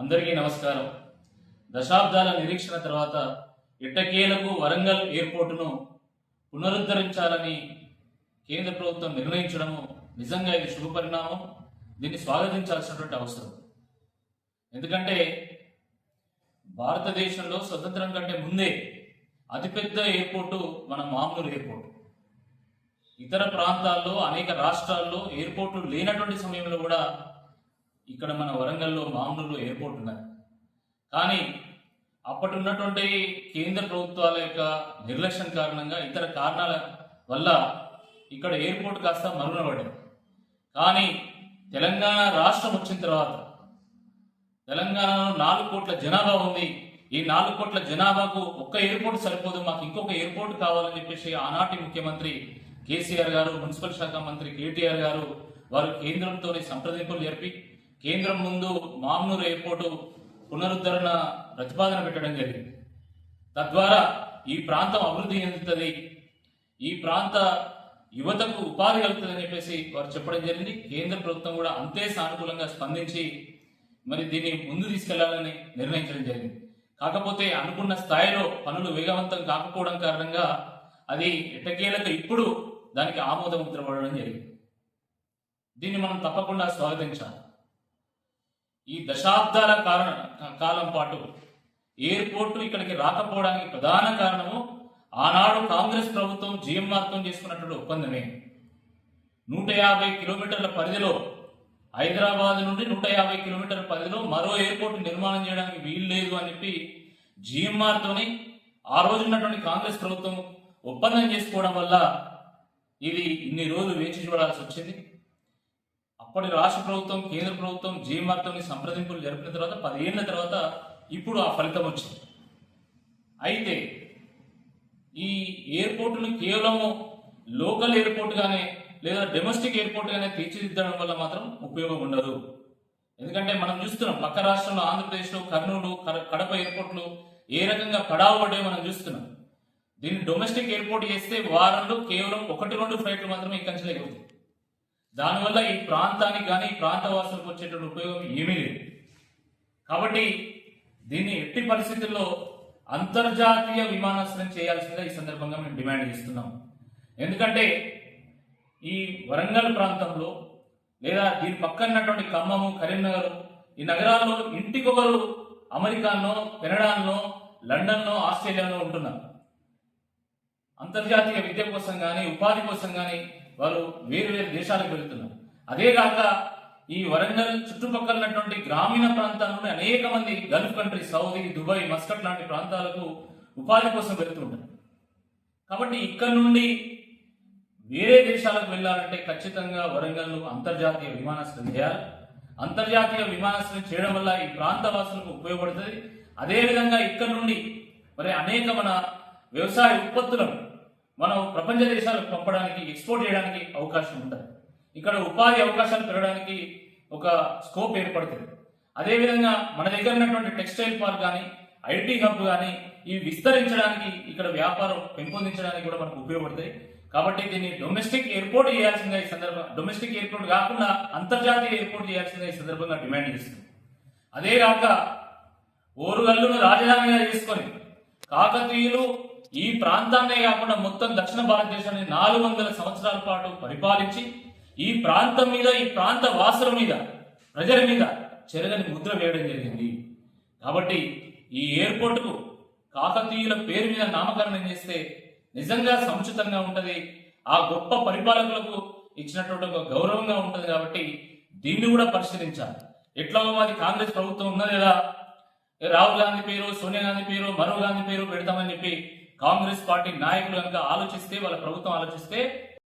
అందరికీ నమస్కారం. దశాబ్దాల నిరీక్షణ తర్వాత ఎట్టకేలకు వరంగల్ ఎయిర్పోర్టును పునరుద్ధరించాలని కేంద్ర ప్రభుత్వం నిర్ణయించడము నిజంగా ఇది శుభ పరిణామం. దీన్ని స్వాగతించాల్సినటువంటి అవసరం. ఎందుకంటే భారతదేశంలో స్వతంత్రం కంటే ముందే అతిపెద్ద ఎయిర్పోర్టు మన మామూలు ఎయిర్పోర్ట్. ఇతర ప్రాంతాల్లో అనేక రాష్ట్రాల్లో ఎయిర్పోర్టు లేనటువంటి సమయంలో కూడా ఇక్కడ మన వరంగల్లో మామూలు ఎయిర్పోర్ట్ ఉన్నది. కానీ అప్పటి ఉన్నటువంటి కేంద్ర ప్రభుత్వాల యొక్క నిర్లక్ష్యం కారణంగా ఇతర కారణాల వల్ల ఇక్కడ ఎయిర్పోర్ట్ కాస్త మరుగునబడింది కానీ తెలంగాణ రాష్ట్రం వచ్చిన తర్వాత తెలంగాణలో నాలుగు కోట్ల జనాభా ఉంది. ఈ నాలుగు కోట్ల జనాభాకు ఒక్క ఎయిర్పోర్ట్ సరిపోదు మాకు ఇంకొక ఎయిర్పోర్ట్ కావాలని చెప్పేసి ఆనాటి ముఖ్యమంత్రి కేసీఆర్ గారు మున్సిపల్ శాఖ మంత్రి కేటీఆర్ గారు వారు కేంద్రంతో సంప్రదింపులు జరిపి కేంద్రం ముందు మామ్నూరు ఎయిర్పోర్టు పునరుద్ధరణ ప్రతిపాదన పెట్టడం జరిగింది. తద్వారా ఈ ప్రాంతం అభివృద్ధి చెందుతుంది. ఈ ప్రాంత యువతకు ఉపాధి కలుగుతుందని చెప్పేసి వారు చెప్పడం జరిగింది. కేంద్ర ప్రభుత్వం కూడా అంతే సానుకూలంగా స్పందించి మరి దీన్ని ముందు తీసుకెళ్ళాలని నిర్ణయించడం జరిగింది. కాకపోతే అనుకున్న స్థాయిలో పనులు వేగవంతం కాకపోవడం కారణంగా అది ఎట్టకేలకు ఇప్పుడు దానికి ఆమోద ముద్ర పడడం జరిగింది. దీన్ని మనం తప్పకుండా స్వాగతించాలి. ఈ దశాబ్దాల కారణ కాలం పాటు ఎయిర్పోర్టు ఇక్కడికి రాకపోవడానికి ప్రధాన కారణము ఆనాడు కాంగ్రెస్ ప్రభుత్వం జిఎంఆర్తో చేసుకున్నటువంటి ఒప్పందమే. నూట యాభై కిలోమీటర్ల పరిధిలో హైదరాబాద్ నుండి నూట యాభై కిలోమీటర్ల పరిధిలో మరో ఎయిర్పోర్ట్ నిర్మాణం చేయడానికి వీలు లేదు అని చెప్పి జీఎంఆర్తోని ఆ రోజు ఉన్నటువంటి కాంగ్రెస్ ప్రభుత్వం ఒప్పందం చేసుకోవడం వల్ల ఇది ఇన్ని రోజులు వేచి చూడాల్సి వచ్చింది. అప్పటి రాష్ట్ర ప్రభుత్వం కేంద్ర ప్రభుత్వం జీఎంఆర్తోని సంప్రదింపులు జరిపిన తర్వాత పదేళ్ళ తర్వాత ఇప్పుడు ఆ ఫలితం వచ్చింది. అయితే ఈ ఎయిర్పోర్టును కేవలము లోకల్ ఎయిర్పోర్ట్గానే లేదా డొమెస్టిక్ ఎయిర్పోర్ట్గానే తీర్చిదిద్దడం వల్ల మాత్రం ఉపయోగం ఉండదు. ఎందుకంటే మనం చూస్తున్నాం పక్క రాష్ట్రంలో ఆంధ్రప్రదేశ్లో కర్నూలు కడప ఎయిర్పోర్ట్లు ఏ రకంగా పడావబడే మనం చూస్తున్నాం. దీన్ని డొమెస్టిక్ ఎయిర్పోర్ట్ చేస్తే వారంలో కేవలం ఒకటి రెండు ఫ్లైట్లు మాత్రమే ఇక్కడి నుంచి ఎగురుతాయి దానివల్ల ఈ ప్రాంతానికి కానీ ఈ ప్రాంత వచ్చేటువంటి ఉపయోగం ఏమీ లేదు. కాబట్టి దీన్ని ఎట్టి పరిస్థితుల్లో అంతర్జాతీయ విమానాశ్రయం చేయాల్సిందిగా ఈ సందర్భంగా మేము డిమాండ్ చేస్తున్నాం. ఎందుకంటే ఈ వరంగల్ ప్రాంతంలో లేదా దీని పక్కనటువంటి ఖమ్మము కరీంనగర్ ఈ నగరాల్లో ఇంటికొకరు అమెరికానో కెనడానో లండన్లో ఆస్ట్రేలియాలో ఉంటున్నారు. అంతర్జాతీయ విద్య కోసం కానీ ఉపాధి కోసం కానీ వారు వేరు వేరు దేశాలకు వెళ్తున్నారు. అదే కాక ఈ వరంగల్ చుట్టుపక్కల ఉన్నటువంటి గ్రామీణ ప్రాంతాల నుండి అనేక మంది Gulf country Saudi Dubai Muscat లాంటి ప్రాంతాలకు ఉపాధి కోసం వెళ్తుంటారు కాబట్టి ఇక్కడ నుండి వేరే దేశాలకు వెళ్ళాలంటే ఖచ్చితంగా వరంగల్ను అంతర్జాతీయ విమానాశ్రయం చేయాలి. అంతర్జాతీయ విమానాశ్రయం చేయడం వల్ల ఈ ప్రాంత వాసులకు ఉపయోగపడుతుంది. అదేవిధంగా ఇక్కడ నుండి మరి అనేక మన వ్యవసాయ ఉత్పత్తులను మనం ప్రపంచ దేశాలకు పంపడానికి ఎక్స్పోర్ట్ చేయడానికి అవకాశం ఉంటుంది. ఇక్కడ ఉపాధి అవకాశాలు పెరగడానికి ఒక స్కోప్ ఏర్పడుతుంది. అదేవిధంగా మన దగ్గర ఉన్నటువంటి టెక్స్టైల్ పార్క్ కానీ ఐటీ హబ్ కానీ ఇవి విస్తరించడానికి ఇక్కడ వ్యాపారం పెంపొందించడానికి కూడా మనకు ఉపయోగపడతాయి. కాబట్టి దీన్ని డొమెస్టిక్ ఎయిర్పోర్ట్ చేయాల్సిందిగా ఈ సందర్భం డొమెస్టిక్ ఎయిర్పోర్ట్ కాకుండా అంతర్జాతీయ ఎయిర్పోర్ట్ చేయాల్సిందిగా ఈ సందర్భంగా డిమాండ్ చేస్తుంది. అదే కాక ఓరుగల్లును రాజధానిగా చేసుకొని కాకతీయులు ఈ ప్రాంతాన్నే కాకుండా మొత్తం దక్షిణ భారతదేశాన్ని నాలుగు వందల సంవత్సరాల పాటు పరిపాలించి ఈ ప్రాంతం మీద ఈ ప్రాంత వాసుల మీద ప్రజల మీద చెరగని ముద్ర వేయడం జరిగింది. కాబట్టి ఈ ఎయిర్పోర్టుకు కాకతీయుల పేరు మీద నామకరణం చేస్తే నిజంగా సముచితంగా ఉంటుంది. ఆ గొప్ప పరిపాలకులకు ఇచ్చినటువంటి ఒక గౌరవంగా ఉంటుంది కాబట్టి దీన్ని కూడా పరిశీలించాలి. ఎట్లా మాది కాంగ్రెస్ ప్రభుత్వం ఉన్నది కదా రాహుల్ గాంధీ పేరు సోనియా గాంధీ పేరు మరో గాంధీ పేరు పెడతామని చెప్పి కాంగ్రెస్ పార్టీ నాయకులు కనుక ఆలోచిస్తే వాళ్ళ ప్రభుత్వం ఆలోచిస్తే